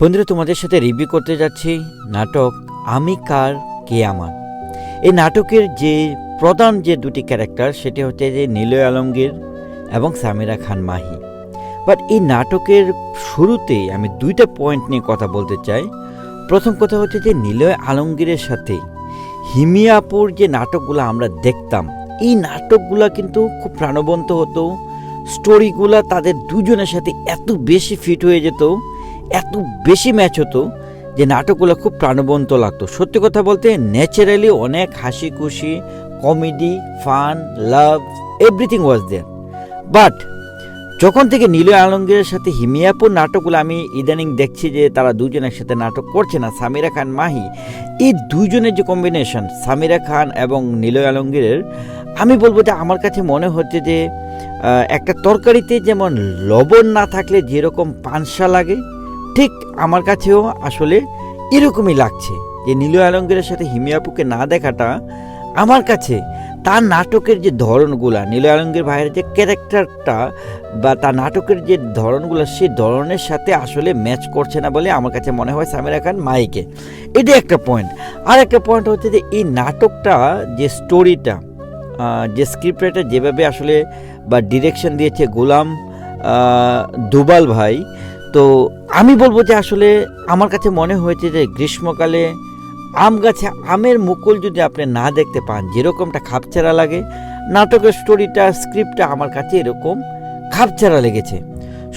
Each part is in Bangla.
বন্ধুরা, তোমাদের সাথে রিভিউ করতে যাচ্ছি নাটক আমি কার কে আমার। এই নাটকের যে প্রধান যে দুটি ক্যারেক্টার সেটি হচ্ছে যে নিলয় আলমগীর এবং সামিরা খান মাহি। বাট এই নাটকের শুরুতেই আমি দুইটা পয়েন্ট নিয়ে কথা বলতে চাই। প্রথম কথা হচ্ছে যে নিলয় আলমগীরের সাথে হিমিয়াপুর যে নাটকগুলো আমরা দেখতাম, এই নাটকগুলো কিন্তু খুব প্রাণবন্ত হতো। স্টোরিগুলো তাদের দুজনের সাথে এত বেশি ফিট হয়ে যেত। এত বেশি ম্যাচ হতো যে নাটকগুলো খুব প্রাণবন্ত লাগতো। সত্যি কথা বলতে ন্যাচারালি অনেক হাসি খুশি comedy fun love everything was there but যখন থেকে নীলয় আলমগীরের সাথে হিমিয়াপুর নাটকগুলো আমি ইদানিং দেখছি যে তারা দুজন একসাথে নাটক করছে না, সামিরা খান, মাহি, এই দুজনের যে কম্বিনেশন সামিরা খান এবং নীলয় আলমগীরের, আমি বলব যে আমার কাছে মনে হচ্ছে যে একটা তরকারিতে যেমন লবণ না থাকলে যেরকম পানসা লাগে ঠিক আমার কাছেও আসলে এরকমই লাগছে যে নীল আলমগীরের সাথে হিমিয়াপুকে না দেখাটা আমার কাছে, তার নাটকের যে ধরনগুলা, নীল আলমগীর ভাইয়ের যে ক্যারেক্টারটা বা তার নাটকের যে ধরনগুলো সেই ধরনের সাথে আসলে ম্যাচ করছে না বলে আমার কাছে মনে হয় সামিরা খান মাইকে। এটা একটা পয়েন্ট আর একটা পয়েন্ট হচ্ছে যে এই নাটকটা, যে স্টোরিটা যে স্ক্রিপ্ট রাইটার যেভাবে আসলে বা ডিরেকশন দিয়েছে গোলাম দুবাল ভাই তো আমি বলব যে আসলে আমার কাছে মনে হয়েছে যে গ্রীষ্মকালে আম গাছে আমের মুকুল যদি আপনি না দেখতে পান, যেরকমটা খাপছাড়া লাগে, নাটকের স্টোরিটা স্ক্রিপ্টটা আমার কাছে এরকম খাপছাড়া লেগেছে।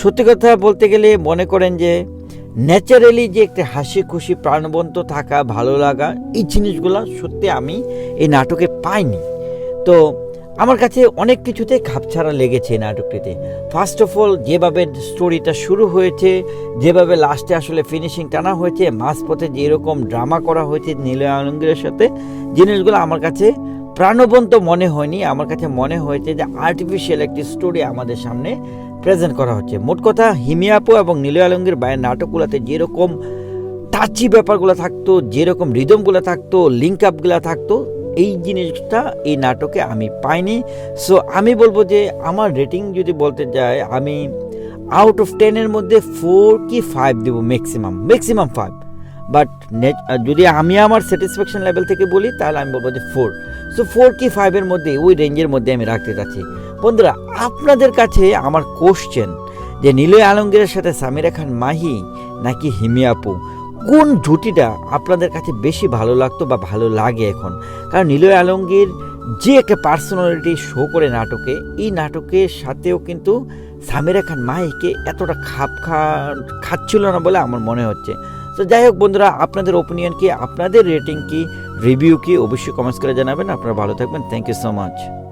সত্যি কথা বলতে গেলে মনে করেন যে ন্যাচারালি যে একটা হাসি খুশি প্রাণবন্ত থাকা, ভালো লাগা, এই জিনিসগুলো সত্যি আমি এই নাটকে পাইনি। তো আমার কাছে অনেক কিছুতে খাপছাড়া লেগেছে নাটকটিতে। ফার্স্ট অফ অল যেভাবে স্টোরিটা শুরু হয়েছে, যেভাবে লাস্টে আসলে ফিনিশিং টানা হয়েছে, মাঝপথে যেরকম ড্রামা করা হয়েছে নীলয় আলমগীরের সাথে, জিনিসগুলো আমার কাছে প্রাণবন্ত মনে হয়নি। আমার কাছে মনে হয়েছে যে আর্টিফিশিয়াল একটি স্টোরি আমাদের সামনে প্রেজেন্ট করা হচ্ছে। মোট কথা হিমিয়াপু এবং নীলয় আলমগীর বাইরের নাটকগুলোতে যেরকম টাচি ব্যাপারগুলো থাকতো, যেরকম রিদমগুলো থাকতো লিঙ্ক আপগুলো থাকতো এই জিনিসটা, এই নাটকে আমি পাইনি। সো আমি বলব যে, আমার রেটিং যদি বলতে যাই আমি আউট অফ টেনের মধ্যে ফোর কি ফাইভ দেবো ম্যাক্সিমাম ম্যাক্সিমাম ফাইভ বাট যদি আমি আমার স্যাটিসফ্যাকশন লেভেল থেকে বলি, তাহলে আমি বলব যে ফোর সো ফোর কি ফাইভের মধ্যে, ওই রেঞ্জের মধ্যে আমি রাখতে চাচ্ছি। বন্ধুরা, আপনাদের কাছে আমার কোশ্চেন যে নীলয় আলমগীরের সাথে সামিরা খান মাহি নাকি হিমিয়াপু কোন জুটিটা আপনাদের কাছে বেশি ভালো লাগতো বা ভালো লাগে এখন? কারণ নিলয় আলমগীর যে একটা পার্সোনালিটি শো করে নাটকে, এই নাটকের সাথেও কিন্তু সামিরা খান মাহিকে এতটা খাপ খা, খাচ্ছিল না বলে আমার মনে হচ্ছে। তো যাই হোক বন্ধুরা, আপনাদের ওপিনিয়ন কি, আপনাদের রেটিং কি রিভিউ কি, অবশ্যই কমেন্টস করে জানাবেন। আপনারা ভালো থাকবেন। Thank you so much